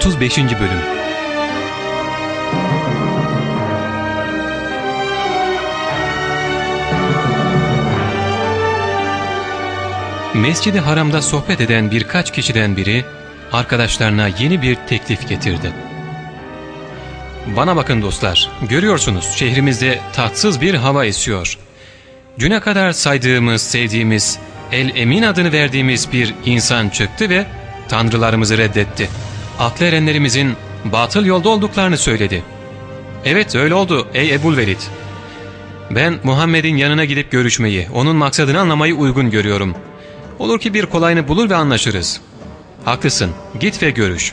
35. Bölüm Mescid-i Haram'da sohbet eden birkaç kişiden biri arkadaşlarına yeni bir teklif getirdi. Bana bakın dostlar, görüyorsunuz şehrimizde tatsız bir hava esiyor. Düne kadar saydığımız, sevdiğimiz, El Emin adını verdiğimiz bir insan çıktı ve tanrılarımızı reddetti. Aklı erenlerimizin batıl yolda olduklarını söyledi. Evet öyle oldu ey Ebul Velid. Ben Muhammed'in yanına gidip görüşmeyi, onun maksadını anlamayı uygun görüyorum. Olur ki bir kolayını bulur ve anlaşırız. Haklısın, git ve görüş.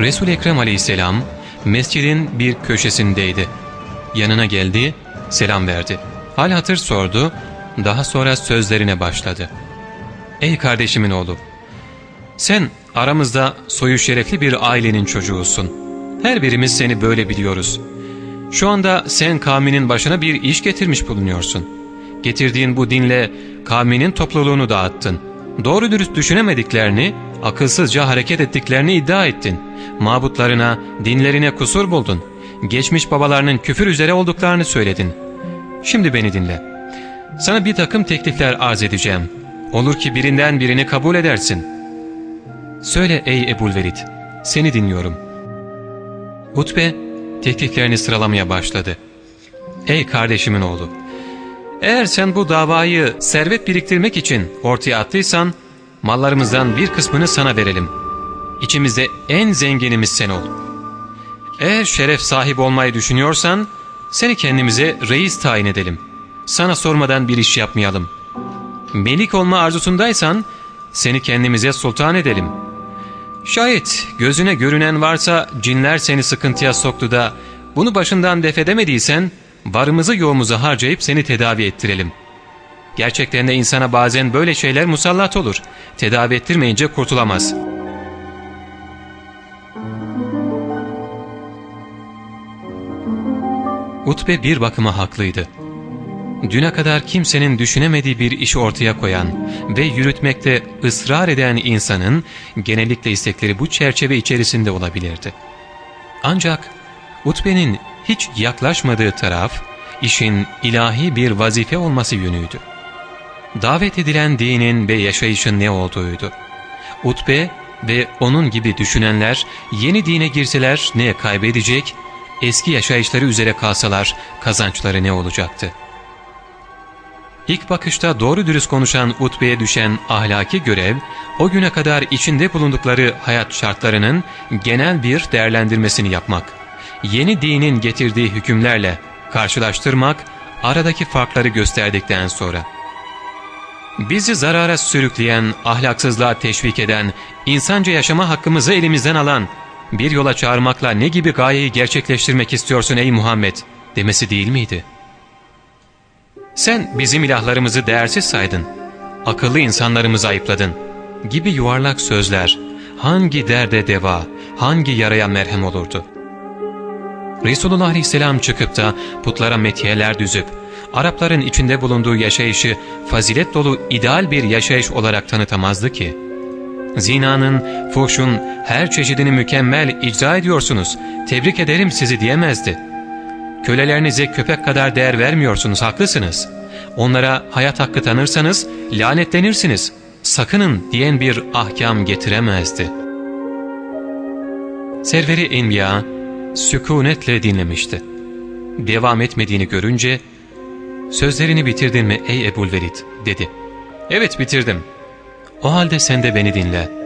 Resul-i Ekrem aleyhisselam mescidin bir köşesindeydi. Yanına geldi, selam verdi. Hal hatır sordu, daha sonra sözlerine başladı. Ey kardeşimin oğlu, sen aramızda soyu şerefli bir ailenin çocuğusun. Her birimiz seni böyle biliyoruz. Şu anda sen kavminin başına bir iş getirmiş bulunuyorsun. Getirdiğin bu dinle kavminin topluluğunu dağıttın. Doğru dürüst düşünemediklerini, akılsızca hareket ettiklerini iddia ettin. Mabutlarına, dinlerine kusur buldun. Geçmiş babalarının küfür üzere olduklarını söyledin. Şimdi beni dinle. Sana bir takım teklifler arz edeceğim. Olur ki birinden birini kabul edersin. Söyle ey Ebulverid, seni dinliyorum. Utbe tekliflerini sıralamaya başladı. Ey kardeşimin oğlu, eğer sen bu davayı servet biriktirmek için ortaya attıysan, mallarımızdan bir kısmını sana verelim. İçimizde en zenginimiz sen ol. Eğer şeref sahibi olmayı düşünüyorsan, seni kendimize reis tayin edelim. Sana sormadan bir iş yapmayalım. Melik olma arzusundaysan, seni kendimize sultan edelim. Şayet gözüne görünen varsa cinler seni sıkıntıya soktu da, bunu başından def edemediysen, varımızı yoğumuzu harcayıp seni tedavi ettirelim. Gerçekten de insana bazen böyle şeyler musallat olur. Tedavi ettirmeyince kurtulamaz. Utbe bir bakıma haklıydı. Düne kadar kimsenin düşünemediği bir işi ortaya koyan ve yürütmekte ısrar eden insanın genellikle istekleri bu çerçeve içerisinde olabilirdi. Ancak Utbe'nin hiç yaklaşmadığı taraf, işin ilahi bir vazife olması yönüydü. Davet edilen dinin ve yaşayışın ne olduğuydu. Utbe ve onun gibi düşünenler yeni dine girseler ne kaybedecek, eski yaşayışları üzere kalsalar kazançları ne olacaktı? İlk bakışta doğru dürüst konuşan Utbe'ye düşen ahlaki görev, o güne kadar içinde bulundukları hayat şartlarının genel bir değerlendirmesini yapmak, yeni dinin getirdiği hükümlerle karşılaştırmak, aradaki farkları gösterdikten sonra. Bizi zarara sürükleyen, ahlaksızlığa teşvik eden, insanca yaşama hakkımızı elimizden alan, bir yola çağırmakla ne gibi gayeyi gerçekleştirmek istiyorsun ey Muhammed demesi değil miydi? Sen bizim ilahlarımızı değersiz saydın, akıllı insanlarımızı ayıpladın gibi yuvarlak sözler hangi derde deva, hangi yaraya merhem olurdu? Resulullah Aleyhisselam çıkıp da putlara metiyeler düzüp, Arapların içinde bulunduğu yaşayışı fazilet dolu ideal bir yaşayış olarak tanıtamazdı ki. Zinanın, fuhşun her çeşidini mükemmel icra ediyorsunuz, tebrik ederim sizi diyemezdi. Kölelerinize köpek kadar değer vermiyorsunuz, haklısınız. Onlara hayat hakkı tanırsanız lanetlenirsiniz, sakının diyen bir ahkam getiremezdi. Serveri Enbiya sükunetle dinlemişti. Devam etmediğini görünce ''Sözlerini bitirdin mi ey Ebulvelid?'' dedi. ''Evet bitirdim. O halde sen de beni dinle.''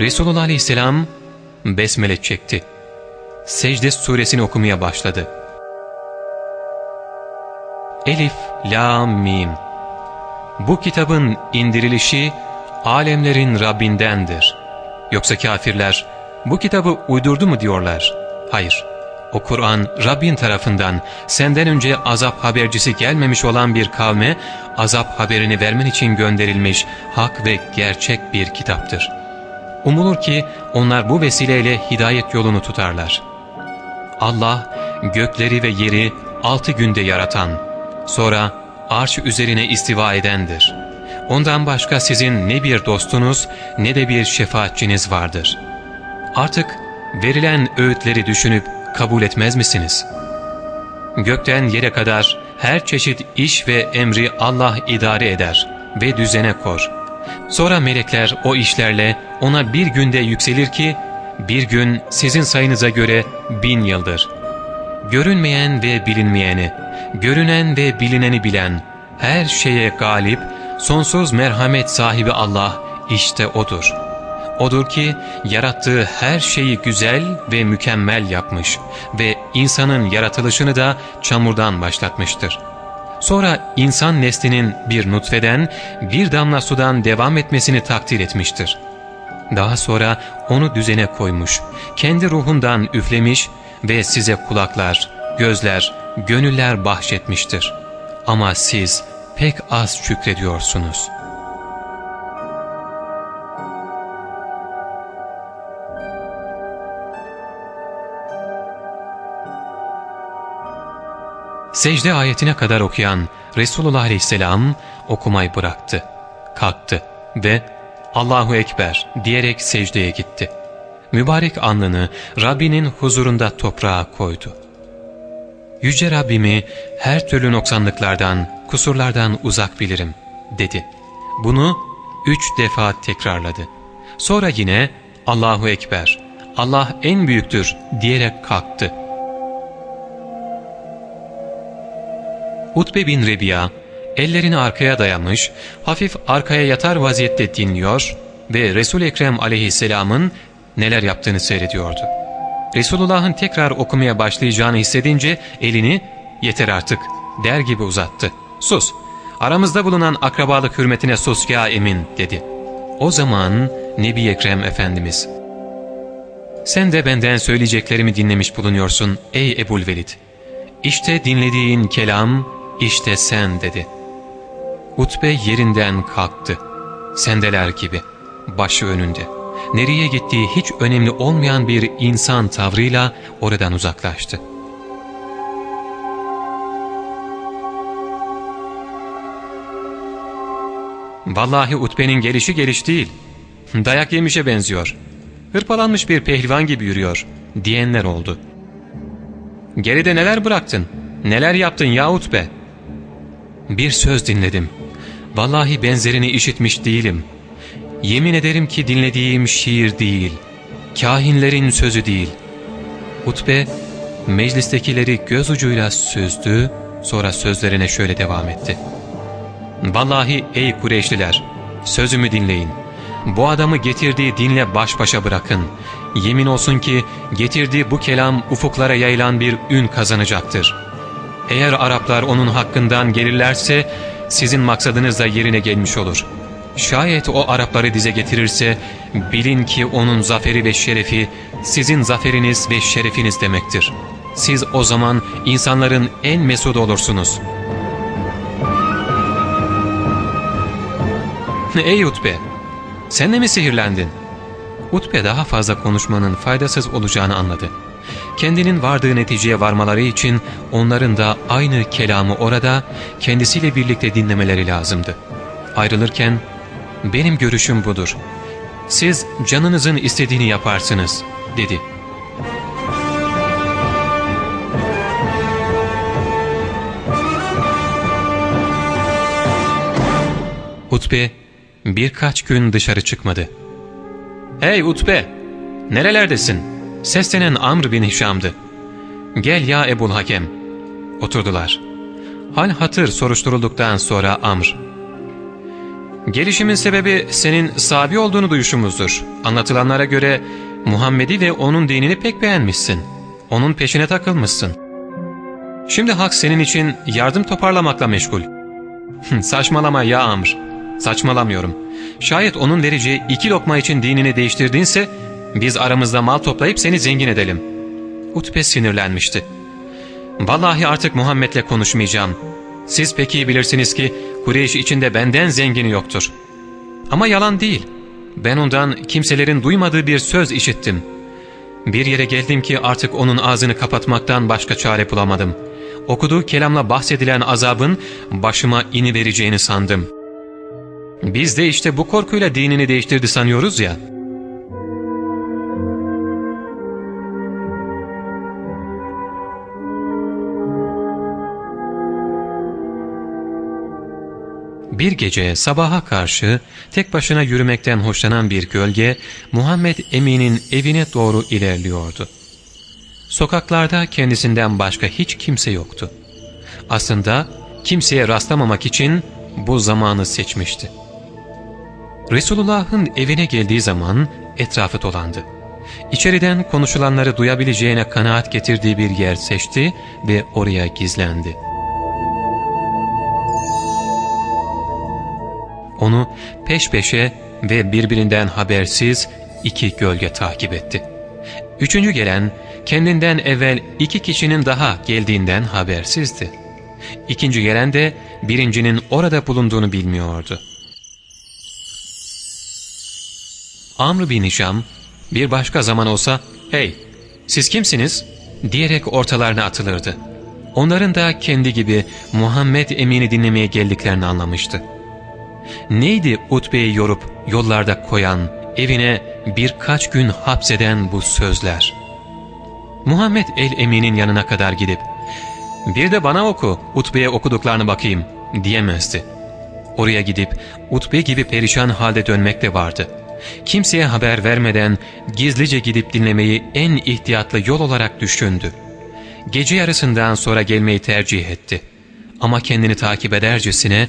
Resulullah Aleyhisselam besmele çekti. Secde suresini okumaya başladı. Elif, La, Mim Bu kitabın indirilişi alemlerin Rabbindendir. Yoksa kafirler bu kitabı uydurdu mu diyorlar? Hayır. O Kur'an Rabbin tarafından senden önce azap habercisi gelmemiş olan bir kavme azap haberini vermen için gönderilmiş hak ve gerçek bir kitaptır. Umulur ki onlar bu vesileyle hidayet yolunu tutarlar. Allah gökleri ve yeri altı günde yaratan, sonra arş üzerine istiva edendir. Ondan başka sizin ne bir dostunuz ne de bir şefaatçiniz vardır. Artık verilen öğütleri düşünüp kabul etmez misiniz? Gökten yere kadar her çeşit iş ve emri Allah idare eder ve düzene kor. Sonra melekler o işlerle ona bir günde yükselir ki, bir gün sizin sayınıza göre bin yıldır. Görünmeyen ve bilinmeyeni, görünen ve bilineni bilen, her şeye galip, sonsuz merhamet sahibi Allah işte O'dur. O'dur ki yarattığı her şeyi güzel ve mükemmel yapmış ve insanın yaratılışını da çamurdan başlatmıştır. Sonra insan neslinin bir nutfeden, bir damla sudan devam etmesini takdir etmiştir. Daha sonra onu düzene koymuş, kendi ruhundan üflemiş ve size kulaklar, gözler, gönüller bahşetmiştir. Ama siz pek az şükrediyorsunuz. Secde ayetine kadar okuyan Resulullah Aleyhisselam okumayı bıraktı, kalktı ve Allahu Ekber diyerek secdeye gitti. Mübarek alnını Rabbinin huzurunda toprağa koydu. Yüce Rabbimi her türlü noksanlıklardan, kusurlardan uzak bilirim dedi. Bunu üç defa tekrarladı. Sonra yine Allahu Ekber, Allah en büyüktür diyerek kalktı. Utbe bin Rebiya ellerini arkaya dayamış, hafif arkaya yatar vaziyette dinliyor ve Resul Ekrem aleyhisselamın neler yaptığını seyrediyordu. Resulullah'ın tekrar okumaya başlayacağını hissedince elini yeter artık der gibi uzattı. Sus, aramızda bulunan akrabalık hürmetine sus ya emin dedi. O zaman Nebi Ekrem Efendimiz, sen de benden söyleyeceklerimi dinlemiş bulunuyorsun ey Ebul Velid. İşte dinlediğin kelam, işte sen dedi. Utbe yerinden kalktı. Sendeler gibi, başı önünde. Nereye gittiği hiç önemli olmayan bir insan tavrıyla oradan uzaklaştı. Vallahi Utbe'nin gelişi geliş değil. Dayak yemişe benziyor. Hırpalanmış bir pehlivan gibi yürüyor diyenler oldu. Geride neler bıraktın? Neler yaptın ya Utbe? Bir söz dinledim. Vallahi benzerini işitmiş değilim. Yemin ederim ki dinlediğim şiir değil. Kahinlerin sözü değil. Utbe meclistekileri göz ucuyla süzdü, sonra sözlerine şöyle devam etti. Vallahi ey Kureyşliler, sözümü dinleyin. Bu adamı getirdiği dinle baş başa bırakın. Yemin olsun ki getirdiği bu kelam ufuklara yayılan bir ün kazanacaktır. Eğer Araplar onun hakkından gelirlerse sizin maksadınız da yerine gelmiş olur. Şayet o Arapları dize getirirse bilin ki onun zaferi ve şerefi sizin zaferiniz ve şerefiniz demektir. Siz o zaman insanların en mesut olursunuz. Ey Utbe! Sen de mi sihirlendin? Utbe daha fazla konuşmanın faydasız olacağını anladı. Kendinin vardığı neticeye varmaları için onların da aynı kelamı orada kendisiyle birlikte dinlemeleri lazımdı. Ayrılırken, ''Benim görüşüm budur. Siz canınızın istediğini yaparsınız.'' dedi. Utbe birkaç gün dışarı çıkmadı. ''Hey Utbe, nerelerdesin?'' Seslenen Amr bin Hişam'dı. ''Gel ya Ebul Hakem.'' Oturdular. Hal hatır soruşturulduktan sonra Amr, ''Gelişimin sebebi senin sabi olduğunu duyuşumuzdur. Anlatılanlara göre Muhammed'i ve onun dinini pek beğenmişsin. Onun peşine takılmışsın. Şimdi hak senin için yardım toparlamakla meşgul. Saçmalama ya Amr. Saçmalamıyorum. Şayet onun vereceği iki lokma için dinini değiştirdinse biz aramızda mal toplayıp seni zengin edelim. Utbe sinirlenmişti. Vallahi artık Muhammed'le konuşmayacağım. Siz pek iyi bilirsiniz ki Kureyş içinde benden zengini yoktur. Ama yalan değil. ben ondan kimselerin duymadığı bir söz işittim. Bir yere geldim ki artık onun ağzını kapatmaktan başka çare bulamadım. Okuduğu kelamla bahsedilen azabın başıma ini vereceğini sandım. Biz de işte bu korkuyla dinini değiştirdi sanıyoruz ya.'' Bir gece sabaha karşı tek başına yürümekten hoşlanan bir gölge Muhammed Emin'in evine doğru ilerliyordu. Sokaklarda kendisinden başka hiç kimse yoktu. Aslında kimseye rastlamamak için bu zamanı seçmişti. Resulullah'ın evine geldiği zaman etrafı dolandı. İçeriden konuşulanları duyabileceğine kanaat getirdiği bir yer seçti ve oraya gizlendi. Onu peş peşe ve birbirinden habersiz iki gölge takip etti. Üçüncü gelen kendinden evvel iki kişinin daha geldiğinden habersizdi. İkinci gelen de birincinin orada bulunduğunu bilmiyordu. Amr bin Hişam bir başka zaman olsa ''Hey siz kimsiniz?'' diyerek ortalarına atılırdı. Onların da kendi gibi Muhammed Emin'i dinlemeye geldiklerini anlamıştı. Neydi Utbe'yi yorup yollarda koyan, evine birkaç gün hapseden bu sözler? Muhammed el-Emin'in yanına kadar gidip, ''Bir de bana oku, Utbe'ye okuduklarını bakayım.'' diyemezdi. Oraya gidip Utbe gibi perişan halde dönmek de vardı. Kimseye haber vermeden gizlice gidip dinlemeyi en ihtiyatlı yol olarak düşündü. Gece yarısından sonra gelmeyi tercih etti. Ama kendini takip edercesine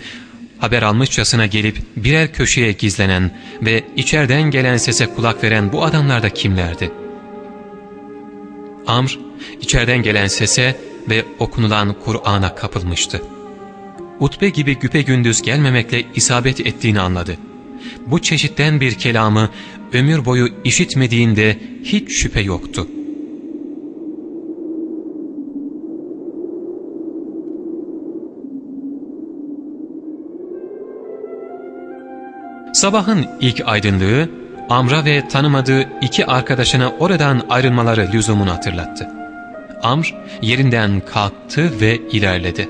haber almışçasına gelip birer köşeye gizlenen ve içeriden gelen sese kulak veren bu adamlar da kimlerdi? Amr, içeriden gelen sese ve okunulan Kur'an'a kapılmıştı. Utbe gibi güpe gündüz gelmemekle isabet ettiğini anladı. Bu çeşitten bir kelamı ömür boyu işitmediğinde hiç şüphe yoktu.'' Sabahın ilk aydınlığı Amr'a ve tanımadığı iki arkadaşına oradan ayrılmaları lüzumunu hatırlattı. Amr yerinden kalktı ve ilerledi.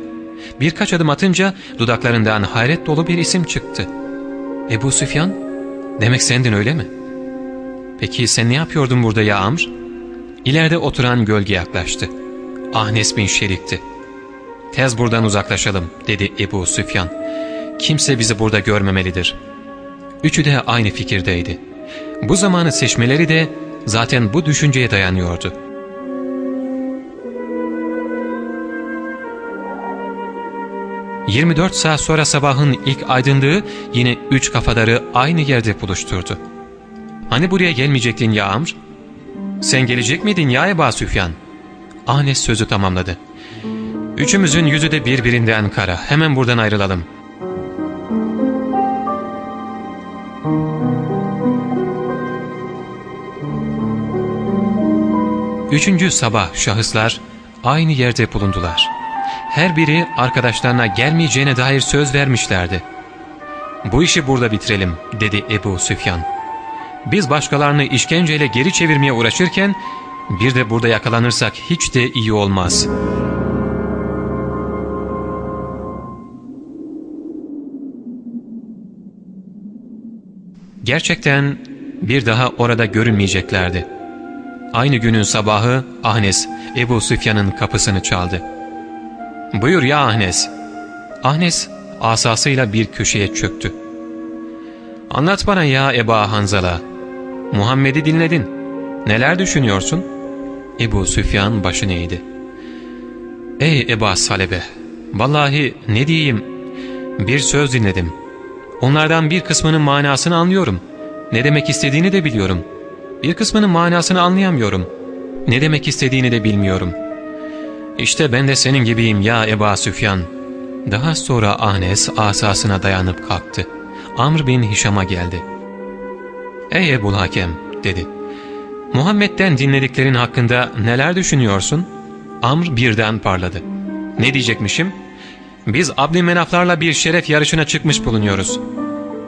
Birkaç adım atınca dudaklarından hayret dolu bir isim çıktı. Ebu Süfyan, demek sendin öyle mi? Peki sen ne yapıyordun burada ya Amr? İleride oturan gölge yaklaştı. Ahnes bin Şerik'ti. Tez buradan uzaklaşalım dedi Ebu Süfyan. Kimse bizi burada görmemelidir.'' Üçü de aynı fikirdeydi. Bu zamanı seçmeleri de zaten bu düşünceye dayanıyordu. ...24 saat sonra sabahın ilk aydınlığı yine üç kafadarı aynı yerde buluşturdu. ''Hani buraya gelmeyecektin ya Amr? Sen gelecek miydin ya Eba Süfyan?'' Anes sözü tamamladı. ''Üçümüzün yüzü de birbirinden kara. Hemen buradan ayrılalım.'' Üçüncü sabah şahıslar aynı yerde bulundular. Her biri arkadaşlarına gelmeyeceğine dair söz vermişlerdi. ''Bu işi burada bitirelim.'' dedi Ebu Süfyan. ''Biz başkalarını işkenceyle geri çevirmeye uğraşırken bir de burada yakalanırsak hiç de iyi olmaz.'' Gerçekten bir daha orada görünmeyeceklerdi. Aynı günün sabahı Ahnes Ebu Süfyan'ın kapısını çaldı. ''Buyur ya Ahnes.'' Ahnes asasıyla bir köşeye çöktü. ''Anlat bana ya Eba Hanzala. Muhammed'i dinledin. Neler düşünüyorsun?'' Ebu Süfyan başını eğdi. ''Ey Eba Salebe, vallahi ne diyeyim, bir söz dinledim. Onlardan bir kısmının manasını anlıyorum. Ne demek istediğini de biliyorum.'' Bir kısmının manasını anlayamıyorum. Ne demek istediğini de bilmiyorum. İşte ben de senin gibiyim ya Eba Süfyan. Daha sonra Anes asasına dayanıp kalktı. Amr bin Hişam'a geldi. Ey Ebul Hakem dedi. Muhammed'den dinlediklerin hakkında neler düşünüyorsun? Amr birden parladı. Ne diyecekmişim? Biz Abdülmenaflarla bir şeref yarışına çıkmış bulunuyoruz.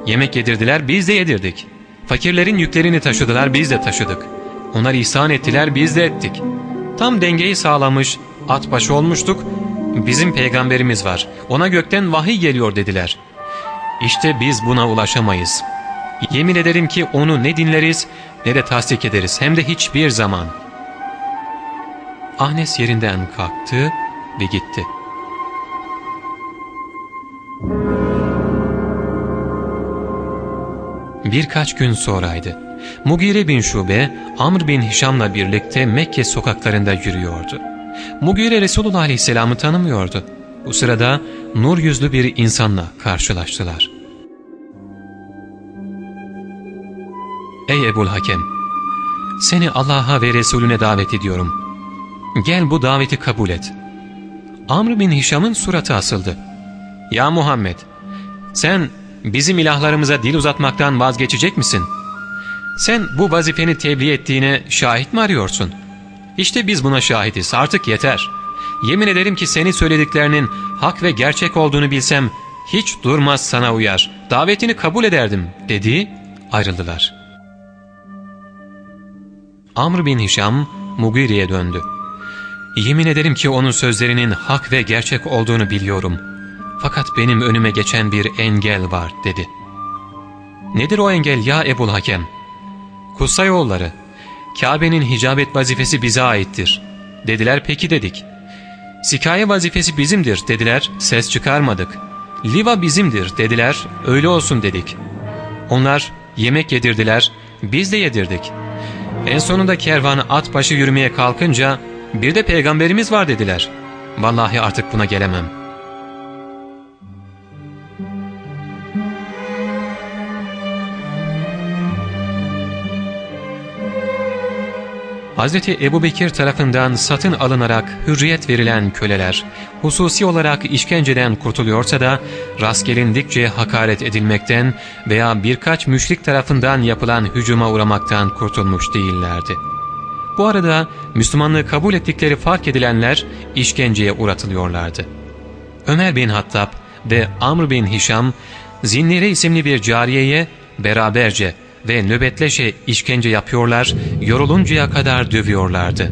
Yemek yedirdiler biz de yedirdik. Fakirlerin yüklerini taşıdılar biz de taşıdık. Onlar ihsan ettiler biz de ettik. Tam dengeyi sağlamış, at başı olmuştuk. Bizim peygamberimiz var. Ona gökten vahiy geliyor dediler. İşte biz buna ulaşamayız. Yemin ederim ki onu ne dinleriz ne de tasdik ederiz hem de hiçbir zaman. Ahnes yerinden kalktı ve gitti. Birkaç gün sonraydı. Mugire bin Şube, Amr bin Hişam'la birlikte Mekke sokaklarında yürüyordu. Mugire Resulullah Aleyhisselam'ı tanımıyordu. Bu sırada nur yüzlü bir insanla karşılaştılar. Ey Ebul Hakem! Seni Allah'a ve Resulüne davet ediyorum. Gel bu daveti kabul et. Amr bin Hişam'ın suratı asıldı. Ya Muhammed! Sen bizim ilahlarımıza dil uzatmaktan vazgeçecek misin? Sen bu vazifeni tebliğ ettiğine şahit mi arıyorsun? İşte biz buna şahidiz artık yeter. Yemin ederim ki senin söylediklerinin hak ve gerçek olduğunu bilsem hiç durmaz sana uyar. Davetini kabul ederdim dedi ayrıldılar. Amr bin Hişam Mugiri'ye döndü. Yemin ederim ki onun sözlerinin hak ve gerçek olduğunu biliyorum. Fakat benim önüme geçen bir engel var dedi. Nedir o engel ya Ebul Hakem? Kutsayoğulları, Kabe'nin hicabet vazifesi bize aittir. Dediler peki dedik. Sikaye vazifesi bizimdir dediler, ses çıkarmadık. Liva bizimdir dediler, öyle olsun dedik. Onlar yemek yedirdiler, biz de yedirdik. En sonunda kervan at başı yürümeye kalkınca bir de peygamberimiz var dediler. Vallahi artık buna gelemem.'' Hz. Ebu Bekir tarafından satın alınarak hürriyet verilen köleler, hususi olarak işkenceden kurtuluyorsa da rastgelindikçe hakaret edilmekten veya birkaç müşrik tarafından yapılan hücuma uğramaktan kurtulmuş değillerdi. Bu arada Müslümanlığı kabul ettikleri fark edilenler işkenceye uğratılıyorlardı. Ömer bin Hattab ve Amr bin Hişam, Zinnire isimli bir cariyeye beraberce ve nöbetleşe işkence yapıyorlar, yoruluncaya kadar dövüyorlardı.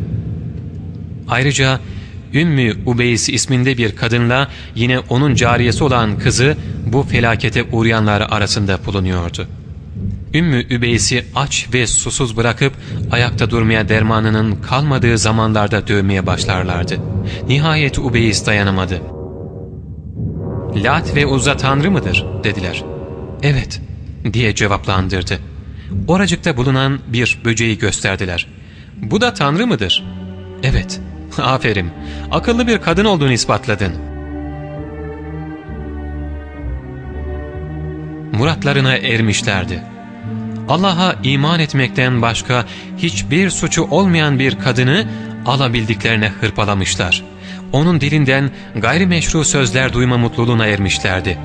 Ayrıca Ümmü Ubeys isminde bir kadınla yine onun cariyesi olan kızı bu felakete uğrayanlar arasında bulunuyordu. Ümmü Übeys'i aç ve susuz bırakıp ayakta durmaya dermanının kalmadığı zamanlarda dövmeye başlarlardı. Nihayet Ubeys dayanamadı. Lat ve Uzza tanrı mıdır? dediler. Evet diye cevaplandırdı. Oracıkta bulunan bir böceği gösterdiler. Bu da tanrı mıdır? Evet. Aferin. Akıllı bir kadın olduğunu ispatladın. Muratlarına ermişlerdi. Allah'a iman etmekten başka hiçbir suçu olmayan bir kadını alabildiklerine hırpalamışlar. Onun dilinden gayrimeşru sözler duyma mutluluğuna ermişlerdi.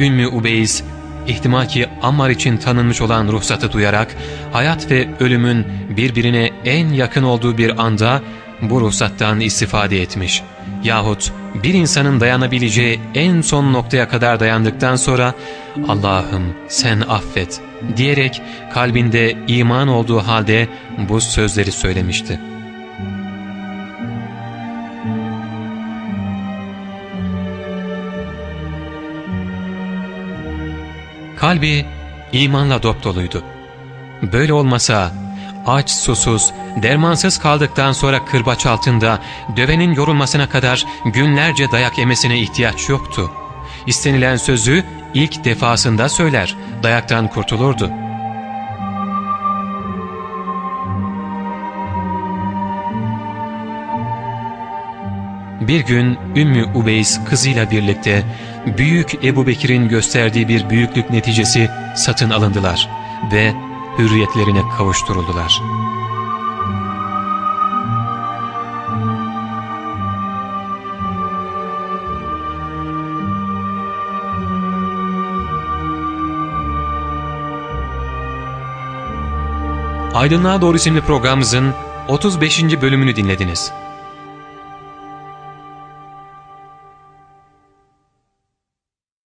Ümmü Ubeyiz İhtimal ki Ammar için tanınmış olan ruhsatı duyarak hayat ve ölümün birbirine en yakın olduğu bir anda bu ruhsattan istifade etmiş. Yahut bir insanın dayanabileceği en son noktaya kadar dayandıktan sonra Allah'ım sen affet diyerek kalbinde iman olduğu halde bu sözleri söylemişti. Kalbi imanla dopdoluydu. Böyle olmasa aç, susuz, dermansız kaldıktan sonra kırbaç altında dövenin yorulmasına kadar günlerce dayak yemesine ihtiyaç yoktu. İstenilen sözü ilk defasında söyler, dayaktan kurtulurdu. Bir gün Ümmü Ubeys kızıyla birlikte Büyük Ebu Bekir'in gösterdiği bir büyüklük neticesi satın alındılar ve hürriyetlerine kavuşturuldular. Aydınlığa Doğru isimli programımızın 35. bölümünü dinlediniz.